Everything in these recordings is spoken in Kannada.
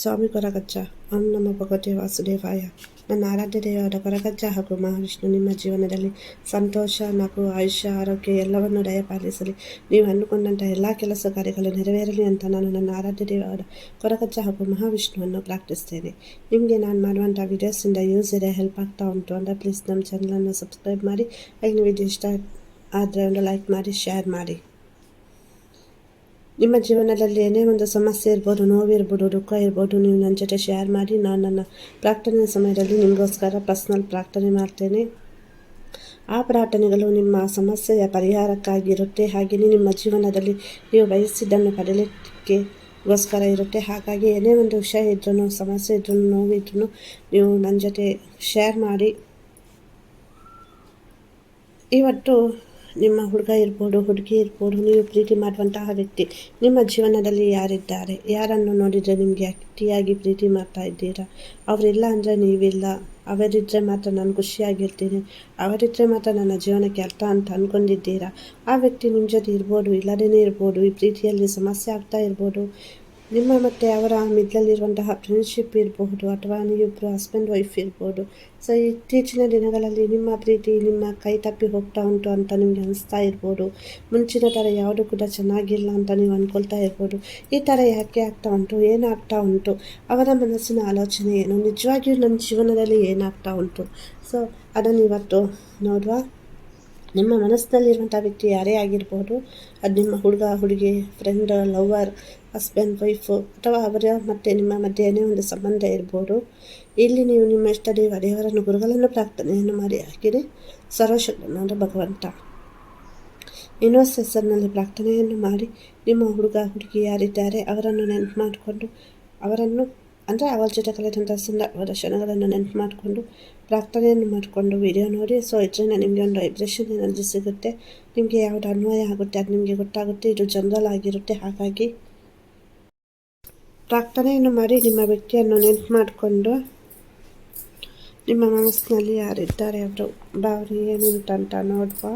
ಸ್ವಾಮಿ ಕೊರಗಜ್ಜ ಅನು ನಮ್ಮ ಭಗವತಿ ವಾಸುದೇವಾಯ. ನನ್ನ ಆರಾಧ್ಯ ದೇವಾದ ಕೊರಗಜ್ಜ ಹಾಗೂ ಮಹಾವಿಷ್ಣು, ನಿಮ್ಮ ಜೀವನದಲ್ಲಿ ಸಂತೋಷ, ನಗು, ಆಯುಷ್ಯ, ಆರೋಗ್ಯ ಎಲ್ಲವನ್ನು ದಯಪಾಲಿಸಲಿ. ನೀವು ಅಂದುಕೊಂಡಂಥ ಎಲ್ಲ ಕೆಲಸ ಕಾರ್ಯಗಳು ನೆರವೇರಲಿ ಅಂತ ನಾನು ನನ್ನ ಆರಾಧ್ಯ ದೇವಾದ ಕೊರಗಜ್ಜ ಹಾಗೂ ಮಹಾವಿಷ್ಣುವನ್ನು ಪ್ರಾರ್ಥಿಸ್ತೇನೆ. ನಿಮಗೆ ನಾನು ಮಾಡುವಂಥ ವೀಡಿಯೋಸಿಂದ ಯೂಸ್ ಇದೆ ಹೆಲ್ಪ್ ಆಗ್ತಾ ಉಂಟು ಅಂದರೆ ಪ್ಲೀಸ್ ನಮ್ಮ ಚಾನಲನ್ನು ಸಬ್ಸ್ಕ್ರೈಬ್ ಮಾಡಿ. ಹಾಗೆ ವಿಡಿಯೋ ಇಷ್ಟ ಆದರೆ ಒಂದು ಲೈಕ್ ಮಾಡಿ ಶೇರ್ ಮಾಡಿ. ನಿಮ್ಮ ಜೀವನದಲ್ಲಿ ಏನೇ ಒಂದು ಸಮಸ್ಯೆ ಇರ್ಬೋದು, ನೋವಿರ್ಬೋದು, ದುಃಖ ಇರ್ಬೋದು, ನೀವು ನನ್ನ ಜೊತೆ ಶೇರ್ ಮಾಡಿ, ನಾನು ನನ್ನ ಪ್ರಾರ್ಥನೆ ಸಮಯದಲ್ಲಿ ನಿಮಗೋಸ್ಕರ ಪರ್ಸ್ನಲ್ ಪ್ರಾರ್ಥನೆ ಮಾಡ್ತೇನೆ. ಆ ಪ್ರಾರ್ಥನೆಗಳು ನಿಮ್ಮ ಸಮಸ್ಯೆಯ ಪರಿಹಾರಕ್ಕಾಗಿರುತ್ತೆ. ಹಾಗೆಯೇ ನಿಮ್ಮ ಜೀವನದಲ್ಲಿ ನೀವು ಬಯಸಿದ್ದನ್ನು ಪಡೆಯಲಿಕ್ಕೆ ಗೋಸ್ಕರ ಇರುತ್ತೆ. ಹಾಗಾಗಿ ಏನೇ ಒಂದು ವಿಷಯ ಇದ್ರೂ ಸಮಸ್ಯೆ ಇದ್ರೂ ನೋವಿದ್ರೂ ನೀವು ನನ್ನ ಜೊತೆ ಶೇರ್ ಮಾಡಿ. ಇವತ್ತು ನಿಮ್ಮ ಹುಡುಗ ಇರ್ಬೋದು, ಹುಡುಗಿ ಇರ್ಬೋದು, ನೀವು ಪ್ರೀತಿ ಮಾಡುವಂತಹ ವ್ಯಕ್ತಿ. ನಿಮ್ಮ ಜೀವನದಲ್ಲಿ ಯಾರಿದ್ದಾರೆ? ಯಾರನ್ನು ನೋಡಿದರೆ ನಿಮಗೆ ಅತಿಯಾಗಿ ಪ್ರೀತಿ ಮಾಡ್ತಾ ಇದ್ದೀರಾ? ಅವರಿಲ್ಲ ಅಂದರೆ ನೀವಿಲ್ಲ. ಅವರಿದ್ದರೆ ಮಾತ್ರ ನಾನು ಖುಷಿಯಾಗಿರ್ತೀನಿ. ಅವರಿದ್ದರೆ ಮಾತ್ರ ನನ್ನ ಜೀವನಕ್ಕೆ ಅರ್ಥ ಅಂತ ಅಂದ್ಕೊಂಡಿದ್ದೀರಾ ಆ ವ್ಯಕ್ತಿ ನಿಮ್ಮ ಜೊತೆ ಇರ್ಬೋದು ಇಲ್ಲದೇ ಇರ್ಬೋದು, ಈ ಪ್ರೀತಿಯಲ್ಲಿ ಸಮಸ್ಯೆ ಆಗ್ತಾ ಇರ್ಬೋದು. ನಿಮ್ಮ ಮತ್ತು ಅವರ ಮಿಡ್ಲಲ್ಲಿರುವಂತಹ ಫ್ರೆಂಡ್ಶಿಪ್ ಇರಬಹುದು ಅಥವಾ ನೀವಿಬ್ಬರು ಹಸ್ಬೆಂಡ್ ವೈಫ್ ಇರ್ಬೋದು. ಸೊ ಇತ್ತೀಚಿನ ದಿನಗಳಲ್ಲಿ ನಿಮ್ಮ ಪ್ರೀತಿ, ನಿಮ್ಮ ಕೈ ತಪ್ಪಿ ಹೋಗ್ತಾ ಉಂಟು ಅಂತ ನಿಮಗೆ ಅನಿಸ್ತಾ ಇರ್ಬೋದು. ಮುಂಚಿನ ಥರ ಯಾವುದು ಕೂಡ ಚೆನ್ನಾಗಿಲ್ಲ ಅಂತ ನೀವು ಅಂದ್ಕೊಳ್ತಾ ಇರ್ಬೋದು. ಈ ಥರ ಯಾಕೆ ಆಗ್ತಾ ಉಂಟು? ಏನಾಗ್ತಾ ಉಂಟು? ಅವರ ಮನಸ್ಸಿನ ಆಲೋಚನೆ ಏನು? ನಿಜವಾಗಿಯೂ ನಮ್ಮ ಜೀವನದಲ್ಲಿ ಏನಾಗ್ತಾ ಉಂಟು? ಸೊ ಅದನ್ನು ಇವತ್ತು ನೋಡುವ. ನಿಮ್ಮ ಮನಸ್ಸಿನಲ್ಲಿರುವಂಥ ವ್ಯಕ್ತಿ ಯಾರೇ ಆಗಿರ್ಬೋದು, ಅದು ನಿಮ್ಮ ಹುಡುಗ, ಹುಡುಗಿ ಫ್ರೆಂಡ್ ಲವರ್ ಹಸ್ಬೆಂಡ್ ವೈಫು ಅಥವಾ ಅವರ ಮತ್ತು ನಿಮ್ಮ ಮಧ್ಯೆ ಏನೇ ಒಂದು ಸಂಬಂಧ ಇರ್ಬೋದು. ಇಲ್ಲಿ ನೀವು ನಿಮ್ಮ ಇಷ್ಟ ದೇವ ದೇವರನ್ನು, ಗುರುಗಳನ್ನು ಪ್ರಾರ್ಥನೆಯನ್ನು ಮಾಡಿ ಹಾಕಿರಿ. ಸರ್ವಶಕ್ತನಾದ ಭಗವಂತ. ಯೂನಿವರ್ಸ್ ಹೆಸರಿನಲ್ಲಿ ಪ್ರಾರ್ಥನೆಯನ್ನು ಮಾಡಿ, ನಿಮ್ಮ ಹುಡುಗ, ಹುಡುಗಿ ಯಾರಿದ್ದಾರೆ ಅವರನ್ನು ನೆನಪು ಮಾಡಿಕೊಂಡು ಅವರನ್ನು ಅಂದರೆ ಅವರ ಜೊತೆ ಕಲಿತಂಥ ಸುಂದರವಾದ ಕ್ಷಣಗಳನ್ನು ನೆನಪು ಮಾಡಿಕೊಂಡು ಪ್ರಾರ್ಥನೆಯನ್ನು ಮಾಡಿಕೊಂಡು ವಿಡಿಯೋ ನೋಡಿ. ಸೊ ಇದರಿಂದ ನಿಮಗೆ ಒಂದು ವೈಬ್ರೇಷನ್ ಎನರ್ಜಿ ಸಿಗುತ್ತೆ. ನಿಮಗೆ ಯಾವುದು ಅನ್ವಯ ಆಗುತ್ತೆ, ಅದು ನಿಮಗೆ ಗೊತ್ತಾಗುತ್ತೆ, ಇದು ಜನರಲ್ ಆಗಿರುತ್ತೆ. ಹಾಗಾಗಿ ಪ್ರಾರ್ಥನೆಯನ್ನು ಮಾಡಿ ನಿಮ್ಮ ವ್ಯಕ್ತಿಯನ್ನು ನೆನಪು ಮಾಡಿಕೊಂಡು ನಿಮ್ಮ ಮನಸ್ಸಿನಲ್ಲಿ ಯಾರಿದ್ದಾರೆ, ಅವರು ಬಾವ್ರಿ ಏನುಂಟಂತ ನೋಡುವ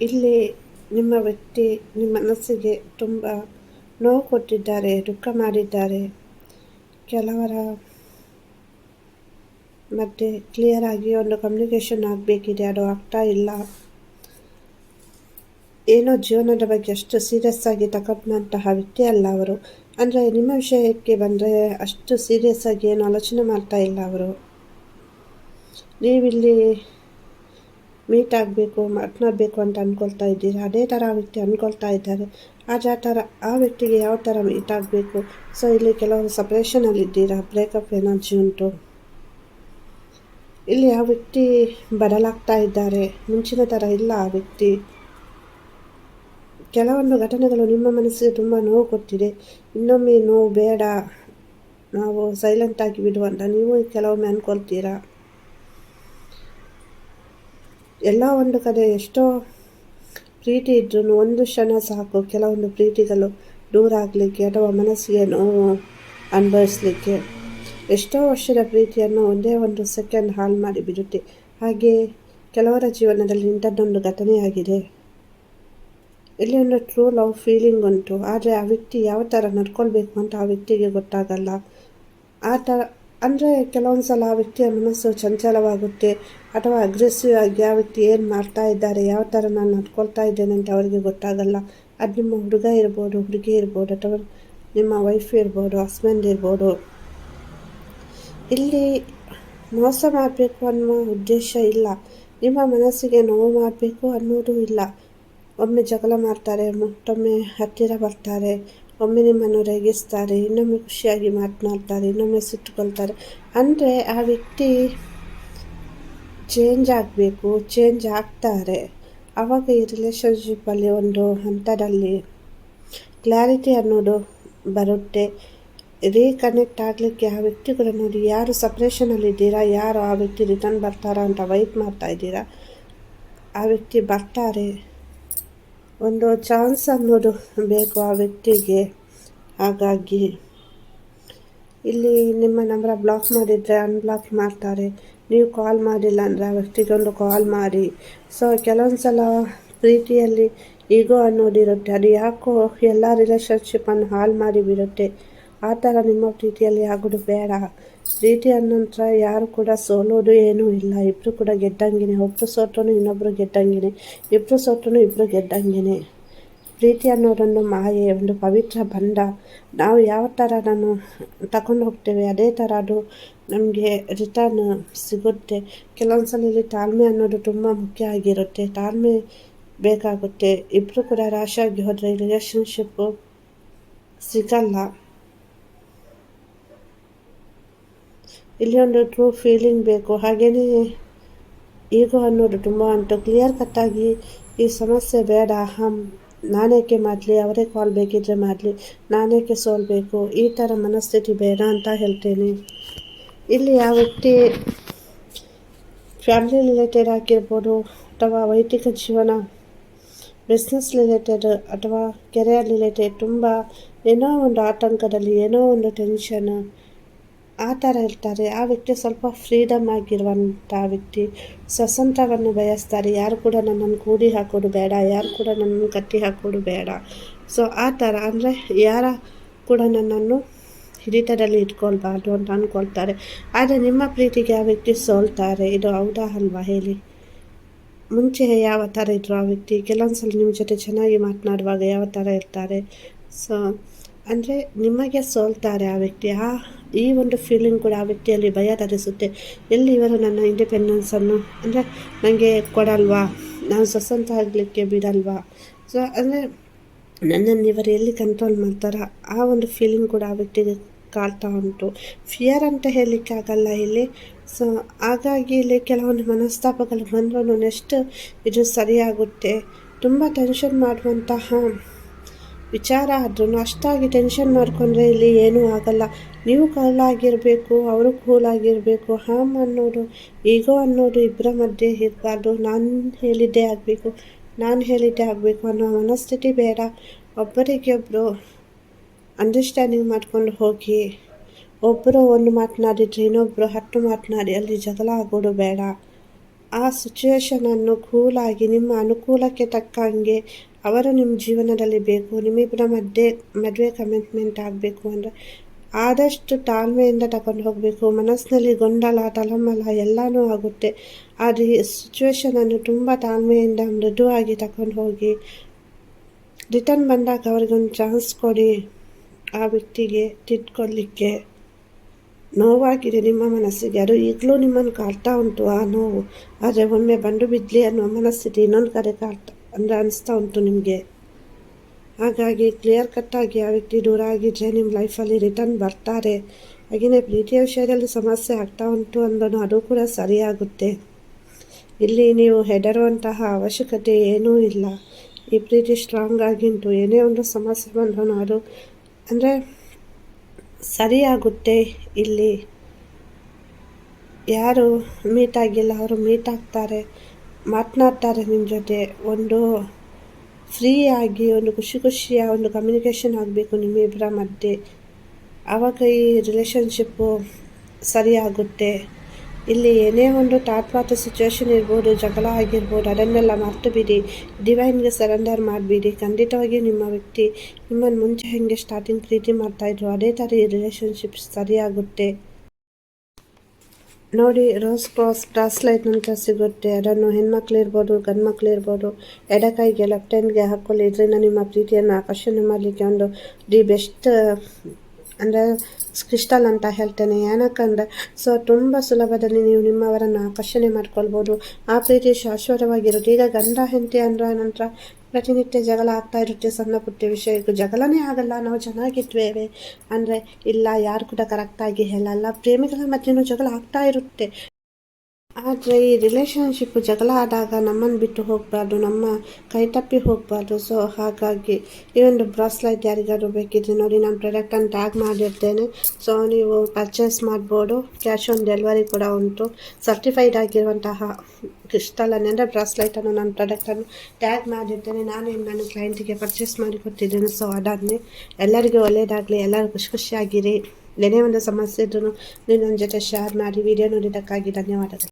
ಇಲ್ಲಿ ನಿಮ್ಮ ವ್ಯಕ್ತಿ, ನಿಮ್ಮ ಮನಸ್ಸಿಗೆ ತುಂಬ ನೋವು ಕೊಟ್ಟಿದ್ದಾರೆ, ದುಃಖ ಮಾಡಿದ್ದಾರೆ. ಕೆಲವರ ಮತ್ತು ಕ್ಲಿಯರಾಗಿ ಒಂದು ಕಮ್ಯುನಿಕೇಷನ್ ಆಗಬೇಕಿದೆ, ಅದು ಆಗ್ತಾ ಇಲ್ಲ. ಏನೋ ಜೀವನದ ಬಗ್ಗೆ ಅಷ್ಟು ಸೀರಿಯಸ್ ಆಗಿ ತಗೊಂಡಂತಹ ವ್ಯಕ್ತಿ ಅಲ್ಲ ಅವರು. ಅಂದರೆ ನಿಮ್ಮ ವಿಷಯಕ್ಕೆ ಬಂದರೆ ಅಷ್ಟು ಸೀರಿಯಸ್ ಆಗಿ ಏನು ಆಲೋಚನೆ ಮಾಡ್ತಾ ಇಲ್ಲ ಅವರು. ನೀವಿಲ್ಲಿ ಮೀಟ್ ಆಗಬೇಕು, ಮಾತನಾಡಬೇಕು ಅಂತ ಅಂದ್ಕೊಳ್ತಾ ಇದ್ದೀರಾ. ಅದೇ ಥರ ಆ ವ್ಯಕ್ತಿ ಅಂದ್ಕೊಳ್ತಾ ಇದ್ದಾರೆ. ಆ ಥರ ಆ ವ್ಯಕ್ತಿಗೆ ಯಾವ ಥರ ಮೀಟ್ ಆಗಬೇಕು? ಸೊ ಇಲ್ಲಿ ಕೆಲವರು ಸಪ್ರೇಷನಲ್ಲಿದ್ದೀರಾ ಬ್ರೇಕಪ್ ಎನರ್ಜಿ ಉಂಟು? ಇಲ್ಲಿ ಆ ವ್ಯಕ್ತಿ ಬದಲಾಗ್ತಾ ಇದ್ದಾರೆ. ಮುಂಚಿನ ಥರ ಇಲ್ಲ ಆ ವ್ಯಕ್ತಿ. ಕೆಲವೊಂದು ಘಟನೆಗಳು ನಿಮ್ಮ ಮನಸ್ಸಿಗೆ ತುಂಬ ನೋವು ಕೊಟ್ಟಿದೆ ಇನ್ನೊಮ್ಮೆ ನೋವು ಬೇಡ. ನಾವು ಸೈಲೆಂಟಾಗಿ ಬಿಡುವಂತ ನೀವು ಕೆಲವೊಮ್ಮೆ ಅಂದ್ಕೊಳ್ತೀರಾ ಎಲ್ಲ ಒಂದು ಕಡೆ ಎಷ್ಟೋ ಪ್ರೀತಿ ಇದ್ರೂ ಒಂದು ಕ್ಷಣ ಸಾಕು. ಕೆಲವೊಂದು ಪ್ರೀತಿಗಳು ದೂರ ಆಗಲಿಕ್ಕೆ ಅಥವಾ ಮನಸ್ಸಿಗೆ ನೋವು ಅನುಭವಿಸ್ಲಿಕ್ಕೆ ಎಷ್ಟೋ ವರ್ಷದ ಪ್ರೀತಿಯನ್ನು ಒಂದೇ ಒಂದು ಸೆಕೆಂಡ್ ಹಾಳು ಮಾಡಿ ಬಿಡುತ್ತೆ. ಹಾಗೆ ಕೆಲವರ ಜೀವನದಲ್ಲಿ ಇಂಥದ್ದೊಂದು ಘಟನೆಯಾಗಿದೆ. ಇಲ್ಲಿ ಒಂದು ಟ್ರೂ ಲವ್ ಫೀಲಿಂಗ್ ಉಂಟು. ಆದರೆ ಆ ವ್ಯಕ್ತಿ ಯಾವ ಥರ ನಡ್ಕೊಳ್ಬೇಕು ಅಂತ ಆ ವ್ಯಕ್ತಿಗೆ ಗೊತ್ತಾಗಲ್ಲ. ಆ ಥರ ಅಂದರೆ ಕೆಲವೊಂದು ಸಲ ಆ ವ್ಯಕ್ತಿಯ ಮನಸ್ಸು ಚಂಚಲವಾಗುತ್ತೆ ಅಥವಾ ಅಗ್ರೆಸಿವ್ ಆಗಿ ಆ ವ್ಯಕ್ತಿ ಏನು ಮಾಡ್ತಾ ಇದ್ದಾರೆ, ಯಾವ ಥರ ನಾನು ನಡ್ಕೊಳ್ತಾ ಇದ್ದೇನೆ ಅಂತ ಅವರಿಗೆ ಗೊತ್ತಾಗಲ್ಲ. ಅದು ನಿಮ್ಮ ಹುಡುಗ ಇರ್ಬೋದು, ಹುಡುಗಿ ಇರ್ಬೋದು, ಅಥವಾ ನಿಮ್ಮ ವೈಫ್ ಇರ್ಬೋದು ಹಸ್ಬೆಂಡ್ ಇರ್ಬೋದು. ಇಲ್ಲಿ ಮೋಸ ಮಾಡಬೇಕು ಅನ್ನುವ ಉದ್ದೇಶ ಇಲ್ಲ. ನಿಮ್ಮ ಮನಸ್ಸಿಗೆ ನೋವು ಮಾಡಬೇಕು ಅನ್ನೋದು ಇಲ್ಲ. ಒಮ್ಮೆ ಜಗಳ ಮಾಡ್ತಾರೆ, ಮತ್ತೊಮ್ಮೆ ಹತ್ತಿರ ಬರ್ತಾರೆ ಒಮ್ಮೆ ನಿಮ್ಮನ್ನು ರೇಗಿಸ್ತಾರೆ, ಇನ್ನೊಮ್ಮೆ ಖುಷಿಯಾಗಿ ಮಾತನಾಡ್ತಾರೆ, ಇನ್ನೊಮ್ಮೆ ಸಿಟ್ಟುಕೊಳ್ತಾರೆ ಅಂದರೆ ಆ ವ್ಯಕ್ತಿ ಚೇಂಜ್ ಆಗಬೇಕು ಚೇಂಜ್ ಆಗ್ತಾರೆ. ಆವಾಗ ಈ ರಿಲೇಷನ್ಶಿಪ್ಪಲ್ಲಿ ಒಂದು ಹಂತದಲ್ಲಿ ಕ್ಲಾರಿಟಿ ಅನ್ನೋದು ಬರುತ್ತೆ. ರೀಕನೆಕ್ಟ್ ಆಗಲಿಕ್ಕೆ ಆ ವ್ಯಕ್ತಿಗಳು ನೋಡಿ ಯಾರು ಸಪ್ರೇಷನಲ್ಲಿದ್ದೀರಾ ಯಾರು ಆ ವ್ಯಕ್ತಿ ರಿಟರ್ನ್ ಬರ್ತಾರಾ ಅಂತ ವೈಟ್ ಮಾಡ್ತಾ ಇದ್ದೀರಾ. ಆ ವ್ಯಕ್ತಿ ಬರ್ತಾರೆ. ಒಂದು ಚಾನ್ಸ್ ಅನ್ನೋದು ಬೇಕು ಆ ವ್ಯಕ್ತಿಗೆ. ಹಾಗಾಗಿ ಇಲ್ಲಿ ನಿಮ್ಮ ನಂಬರ್ ಬ್ಲಾಕ್ ಮಾಡಿದರೆ ಅನ್ಬ್ಲಾಕ್ ಮಾಡ್ತಾರೆ. ನೀವು ಕಾಲ್ ಮಾಡಿಲ್ಲ ಅಂದರೆ ಆ ವ್ಯಕ್ತಿಗೊಂದು ಕಾಲ್ ಮಾಡಿ. ಸೊ ಕೆಲವೊಂದು ಸಲ ಪ್ರೀತಿಯಲ್ಲಿ ಈಗೋ ಅನ್ನೋದಿರುತ್ತೆ ಅದು ಯಾಕೋ ಎಲ್ಲ ರಿಲೇಷನ್ಶಿಪ್ಪನ್ನು ಹಾಳು ಮಾಡಿ ಬಿಡುತ್ತೆ. ಆ ಥರ ನಿಮ್ಮ ಪ್ರೀತಿಯಲ್ಲಿ ಆಗೋದು ಬೇಡ. ಪ್ರೀತಿ ಅನ್ನೋಂಥ ಯಾರು ಕೂಡ ಸೋಲೋದು ಏನೂ ಇಲ್ಲ. ಇಬ್ಬರು ಕೂಡ ಗೆದ್ದಂಗೆ ಒಬ್ಬರು ಸೋತರೂ ಇನ್ನೊಬ್ಬರು ಗೆದ್ದಂಗೆ ಇಬ್ಬರು ಸೋತರೂ ಇಬ್ಬರು ಗೆದ್ದಂಗೆ ಪ್ರೀತಿ ಅನ್ನೋದೊಂದು ಮಾಯೆ, ಒಂದು ಪವಿತ್ರ ಬಂಧ. ನಾವು ಯಾವ ಥರ ನಾನು ತಗೊಂಡು ಹೋಗ್ತೇವೆ, ಅದೇ ಥರ ಅದು ನಮಗೆ ರಿಟರ್ನ್ ಸಿಗುತ್ತೆ. ಕೆಲವೊಂದು ಸಲ ಇಲ್ಲಿ ತಾಳ್ಮೆ ಅನ್ನೋದು ತುಂಬ ಮುಖ್ಯ ಆಗಿರುತ್ತೆ. ತಾಳ್ಮೆ ಬೇಕಾಗುತ್ತೆ. ಇಬ್ಬರು ಕೂಡ ರಾಶಿಯಾಗಿ ಹೋದರೆ ರಿಲೇಷನ್ಶಿಪ್ಪು ಸಿಗಲ್ಲ. ಇಲ್ಲಿ ಒಂದು ಟ್ರೂ ಫೀಲಿಂಗ್ ಬೇಕು. ಹಾಗೆಯೇ ಈಗೋ ಅನ್ನೋದು ತುಂಬ ಉಂಟು. ಕ್ಲಿಯರ್ ಕಟ್ಟಾಗಿ ಈ ಸಮಸ್ಯೆ ಬೇಡ. ಹಾಂ ನಾನೇಕೆ ಮಾಡಲಿ? ಅವರೇ ಕಾಲ್ ಬೇಕಿದ್ರೆ ಮಾಡಲಿ. ನಾನೇಕೆ ಸೋಲ್ಬೇಕು ಈ ಥರ ಮನಸ್ಥಿತಿ ಬೇಡ ಅಂತ ಹೇಳ್ತೇನೆ. ಇಲ್ಲಿ ಯಾವ ವ್ಯಕ್ತಿ ಫ್ಯಾಮಿಲಿ ರಿಲೇಟೆಡ್ ಆಗಿರ್ಬೋದು ಅಥವಾ ವೈಯಕ್ತಿಕ ಜೀವನ ಬಿಸ್ನೆಸ್ ರಿಲೇಟೆಡ್ ಅಥವಾ ಕೆರಿಯರ್ ರಿಲೇಟೆಡ್ ತುಂಬ ಏನೋ ಒಂದು ಆತಂಕದಲ್ಲಿ ಏನೋ ಒಂದು ಟೆನ್ಷನ್ ಆ ಥರ ಇರ್ತಾರೆ ಆ ವ್ಯಕ್ತಿ ಸ್ವಲ್ಪ ಫ್ರೀಡಮ್ ಆಗಿರುವಂಥ ವ್ಯಕ್ತಿ. ಸ್ವತಂತ್ರವನ್ನು ಬಯಸ್ತಾರೆ. ಯಾರು ಕೂಡ ನನ್ನನ್ನು ಕೂಡಿ ಹಾಕೋದು ಬೇಡ. ಯಾರು ಕೂಡ ನನ್ನನ್ನು ಕಟ್ಟಿ ಹಾಕೋದು ಬೇಡ. ಸೊ ಆ ಥರ ಅಂದರೆ ಯಾರ ಕೂಡ ನನ್ನನ್ನು ಹಿಡಿತದಲ್ಲಿ ಇಟ್ಕೊಳ್ಬಾರ್ದು ಅಂತ ಅಂದ್ಕೊಳ್ತಾರೆ ಆದರೆ ನಿಮ್ಮ ಪ್ರೀತಿಗೆ ಆ ವ್ಯಕ್ತಿ ಸೋಲ್ತಾರೆ. ಇದು ಹೌದಾ ಅಲ್ವಾ ಹೇಳಿ? ಮುಂಚೆ ಯಾವ ಥರ ಇದ್ರು ಆ ವ್ಯಕ್ತಿ? ಕೆಲವೊಂದು ಸಲ ನಿಮ್ಮ ಜೊತೆ ಚೆನ್ನಾಗಿ ಮಾತನಾಡುವಾಗ ಯಾವ ಥರ ಇರ್ತಾರೆ? ಸೊ ಅಂದರೆ ನಿಮಗೆ ಸೋಲ್ತಾರೆ ಆ ವ್ಯಕ್ತಿ. ಆ, ಈ ಒಂದು ಫೀಲಿಂಗ್ ಕೂಡ ಆ ವ್ಯಕ್ತಿಯಲ್ಲಿ ಭಯ ತರಿಸುತ್ತೆ. ಎಲ್ಲಿ ಇವರು ನನ್ನ ಇಂಡಿಪೆಂಡೆನ್ಸನ್ನು ಅಂದರೆ ನನಗೆ ಕೊಡಲ್ವಾ? ನಾನು ಸ್ವಸಂತ ಆಗಲಿಕ್ಕೆ ಬಿಡಲ್ವಾ? ಸೊ ಅಂದರೆ ನನ್ನನ್ನು ಇವರು ಎಲ್ಲಿ ಕಂಟ್ರೋಲ್ ಮಾಡ್ತಾರೋ? ಆ ಒಂದು ಫೀಲಿಂಗ್ ಕೂಡ ಆ ವ್ಯಕ್ತಿಗೆ ಕಾಡ್ತಾ ಉಂಟು. ಫಿಯರ್ ಅಂತ ಹೇಳಲಿಕ್ಕಾಗಲ್ಲ ಇಲ್ಲಿ. ಸೊ ಹಾಗಾಗಿ ಇಲ್ಲಿ ಕೆಲವೊಂದು ಮನಸ್ತಾಪಗಳು ಬಂದರೂ ನೆಕ್ಸ್ಟ್ ಇದು ಸರಿಯಾಗುತ್ತೆ. ತುಂಬ ಟೆನ್ಷನ್ ಮಾಡುವಂತಹ ವಿಚಾರ ಆದ್ರೂ ಅಷ್ಟಾಗಿ ಟೆನ್ಷನ್ ಮಾಡ್ಕೊಂಡ್ರೆ ಇಲ್ಲಿ ಏನೂ ಆಗಲ್ಲ. ನೀವು ಕೂಲಾಗಿರಬೇಕು ಅವರು ಕೂಲಾಗಿರಬೇಕು ಹಾಮ್ ಅನ್ನೋದು, ಈಗೋ ಅನ್ನೋದು ಇಬ್ಬರ ಮಧ್ಯೆ ಇರಬಾರ್ದು. ನಾನು ಹೇಳಿದ್ದೇ ಆಗಬೇಕು, ನಾನು ಹೇಳಿದ್ದೇ ಆಗಬೇಕು ಅನ್ನೋ ಮನಸ್ಥಿತಿ ಬೇಡ. ಒಬ್ಬರಿಗೆ ಒಬ್ಬರು ಅಂಡರ್ಸ್ಟ್ಯಾಂಡಿಂಗ್ ಮಾಡ್ಕೊಂಡು ಹೋಗಿ ಒಬ್ಬರು ಒಂದು ಮಾತನಾಡಿದ್ರೆ ಇನ್ನೊಬ್ಬರು ಹತ್ತು ಮಾತನಾಡಿ ಅಲ್ಲಿ ಜಗಳ ಆಗೋದು ಬೇಡ. ಆ ಸಿಚುವೇಶನನ್ನು ಕೂಲಾಗಿ, ನಿಮ್ಮ ಅನುಕೂಲಕ್ಕೆ ತಕ್ಕಂಗೆ ಅವರು ನಿಮ್ಮ ಜೀವನದಲ್ಲಿ ಬೇಕು ನಿಮ್ಮಿಬ್ಬರ ಮಧ್ಯೆ, ಮದುವೆ ಕಮಿಟ್ಮೆಂಟ್ ಆಗಬೇಕು ಅಂದರೆ ಆದಷ್ಟು ತಾಳ್ಮೆಯಿಂದ ತಗೊಂಡು ಹೋಗಬೇಕು. ಮನಸ್ಸಿನಲ್ಲಿ ಗೊಂದಲ, ತಲಮಲ ಎಲ್ಲನೂ ಆಗುತ್ತೆ. ಅದು ಸಿಚುವೇಶನನ್ನು ತುಂಬ ತಾಳ್ಮೆಯಿಂದ ಮೃದುವಾಗಿ ತಗೊಂಡು ಹೋಗಿ ರಿಟರ್ನ್ ಬಂದಾಗ ಅವ್ರಿಗೊಂದು ಚಾನ್ಸ್ ಕೊಡಿ. ಆ ವ್ಯಕ್ತಿಗೆ ತಿದ್ಕೊಳ್ಳಿಕ್ಕೆ ನೋವಾಗಿದೆ ನಿಮ್ಮ ಮನಸ್ಸಿಗೆ. ಅದು ಈಗಲೂ ನಿಮ್ಮನ್ನು ಕಾಡ್ತಾ ಉಂಟು ಆ ನೋವು. ಆದರೆ ಒಮ್ಮೆ ಬಂದು ಬಿದ್ದಲಿ ಅನ್ನೋ ಮನಸ್ಥಿತಿ ಇನ್ನೊಂದು ಕಡೆ ಕಾಡ್ತಾ ಅಂದರೆ ಅನಿಸ್ತಾ ಉಂಟು ನಿಮಗೆ. ಹಾಗಾಗಿ ಕ್ಲಿಯರ್ ಕಟ್ಟಾಗಿ ಆ ವ್ಯಕ್ತಿ ದೂರ ಆಗಿದ್ದರೆ ನಿಮ್ಮ ಲೈಫಲ್ಲಿ ರಿಟರ್ನ್ ಬರ್ತಾರೆ. ಹಾಗೆಯೇ ಪ್ರೀತಿಯ ವಿಷಯದಲ್ಲಿ ಸಮಸ್ಯೆ ಆಗ್ತಾ ಉಂಟು ಅಂದನು ಅದು ಕೂಡ ಸರಿಯಾಗುತ್ತೆ ಇಲ್ಲಿ ನೀವು ಹೆದರುವಂತಹ ಅವಶ್ಯಕತೆ ಏನೂ ಇಲ್ಲ. ಈ ಪ್ರೀತಿ ಸ್ಟ್ರಾಂಗ್ ಆಗಿಂಟು ಏನೇ ಒಂದು ಸಮಸ್ಯೆ ಬಂದರೂ ಅದು ಅಂದರೆ ಸರಿಯಾಗುತ್ತೆ ಇಲ್ಲಿ. ಯಾರು ಮೀಟ್ ಆಗಿಲ್ಲ, ಅವರು ಮೀಟ್ ಆಗ್ತಾರೆ. ಮಾತನಾಡ್ತಾರೆ ನಿಮ್ಮ ಜೊತೆ. ಒಂದು ಫ್ರೀ ಆಗಿ ಒಂದು ಖುಷಿ ಖುಷಿಯ ಒಂದು ಕಮ್ಯುನಿಕೇಷನ್ ಆಗಬೇಕು ನಿಮ್ಮಿಬ್ಬರ ಮಧ್ಯೆ. ಆವಾಗ ಈ ರಿಲೇಷನ್ಶಿಪ್ಪು ಸರಿಯಾಗುತ್ತೆ ಇಲ್ಲಿ ಏನೇ ಒಂದು ತಾತ್ಪಾತ ಸಿಚುವೇಶನ್ ಇರ್ಬೋದು, ಜಗಳ ಆಗಿರ್ಬೋದು, ಅದನ್ನೆಲ್ಲ ಮರ್ತು ಬಿಡಿ. ಡಿವೈನ್ಗೆ ಸರೆಂಡರ್ ಮಾಡಿಬಿಡಿ. ಖಂಡಿತವಾಗಿ ನಿಮ್ಮ ವ್ಯಕ್ತಿ ನಿಮ್ಮನ್ನು ಮುಂಚೆ ಹೇಗೆ ಸ್ಟಾರ್ಟಿಂಗ್ ಪ್ರೀತಿ ಮಾಡ್ತಾಯಿದ್ರು ಅದೇ ಥರ ಈ ರಿಲೇಷನ್ಶಿಪ್ ಸರಿಯಾಗುತ್ತೆ ನೋಡಿ ರೋಸ್ ಕ್ರಾಸ್ ಬ್ರಾಸ್ಲೈಟ್ ಅಂತ ಸಿಗುತ್ತೆ ಅದನ್ನು ಹೆಣ್ಮಕ್ಳು ಇರ್ಬೋದು ಗಂಡು ಮಕ್ಳು ಇರ್ಬೋದು, ಎಡಕೈಗೆ ಲೆಫ್ಟ್ ಹ್ಯಾಂಡ್ಗೆ ಹಾಕ್ಕೊಳ್ಳಿ ಇದರಿಂದ ನಿಮ್ಮ ಪ್ರೀತಿಯನ್ನು ಆಕರ್ಷಣೆ ಮಾಡಲಿಕ್ಕೆ ಒಂದು ದಿ ಬೆಸ್ಟ್, ಅಂದರೆ ಕ್ರಿಸ್ಟಲ್ ಅಂತ ಹೇಳ್ತೇನೆ. ಏನಕ್ಕಂದರೆ ಸೊ ತುಂಬ ಸುಲಭದಲ್ಲಿ ನೀವು ನಿಮ್ಮವರನ್ನು ಆಕರ್ಷಣೆ ಮಾಡ್ಕೊಳ್ಬೋದು. ಆ ಪ್ರೀತಿ ಶಾಶ್ವತವಾಗಿರುತ್ತೆ. ಈಗ ಗಂಡ, ಹೆಂಡತಿ ಅಂದ್ರ ನಂತರ ಪ್ರತಿನಿತ್ಯ ಜಗಳ ಆಗ್ತಾ ಇರುತ್ತೆ, ಸಣ್ಣ ಪುಟ್ಟ ವಿಷಯಕ್ಕೂ ಜಗಳನೇ ಆಗಲ್ಲ, ನಾವು ಚೆನ್ನಾಗಿದ್ದೇವೆ ಅಂದರೆ ಇಲ್ಲ, ಯಾರು ಕೂಡ ಕರೆಕ್ಟಾಗಿ ಹೇಳಲ್ಲ. ಪ್ರೇಮಿಗಳ ಮಧ್ಯೆನೂ ಜಗಳ ಆಗ್ತಾ ಇರುತ್ತೆ. ಆದರೆ ಈ ರಿಲೇಷನ್ಶಿಪ್ ಜಗಳ ಆದಾಗ ನಮ್ಮನ್ನು ಬಿಟ್ಟು ಹೋಗಬಾರ್ದು, ನಮ್ಮ ಕೈ ತಪ್ಪಿ ಹೋಗಬಾರ್ದು. ಸೊ ಹಾಗಾಗಿ ಈ ಒಂದು ಬ್ರಾಸ್ಲೈಟ್ ಯಾರಿಗಾದ್ರು ಬೇಕಿದ್ರೆ ನೋಡಿ, ನಾನು ಪ್ರಾಡಕ್ಟನ್ನು ಟ್ಯಾಗ್ ಮಾಡಿರ್ತೇನೆ. ಸೊ ನೀವು ಪರ್ಚೇಸ್ ಮಾಡ್ಬೋದು. ಕ್ಯಾಶ್ ಆನ್ ಡೆಲಿವರಿ ಕೂಡ ಉಂಟು. ಸರ್ಟಿಫೈಡ್ ಆಗಿರುವಂತಹ ಕ್ರಿಸ್ಟಲ್ ಅಂದರೆ ಬ್ರಾಸ್ಲೈಟನ್ನು ನಾನು ಪ್ರಾಡಕ್ಟನ್ನು ಟ್ಯಾಗ್ ಮಾಡಿರ್ತೇನೆ. ನಾನು ನನ್ನ ಕ್ಲೈಂಟಿಗೆ ಪರ್ಚೇಸ್ ಮಾಡಿ ಕೊಟ್ಟಿದ್ದೇನೆ. ಸೊ ಅದಾದಮೇಲೆ ಎಲ್ಲರಿಗೂ ಒಳ್ಳೆಯದಾಗಲಿ ಎಲ್ಲರೂ ಖುಷಿ ಖುಷಿಯಾಗಿರಿ. ಏನೇ ಒಂದು ಸಮಸ್ಯೆ ಇದ್ರೂ ನೀವು ನನ್ನ ಜೊತೆ ಶೇರ್ ಮಾಡಿ ವಿಡಿಯೋ ನೋಡಿದ್ದಕ್ಕಾಗಿ ಧನ್ಯವಾದಗಳು.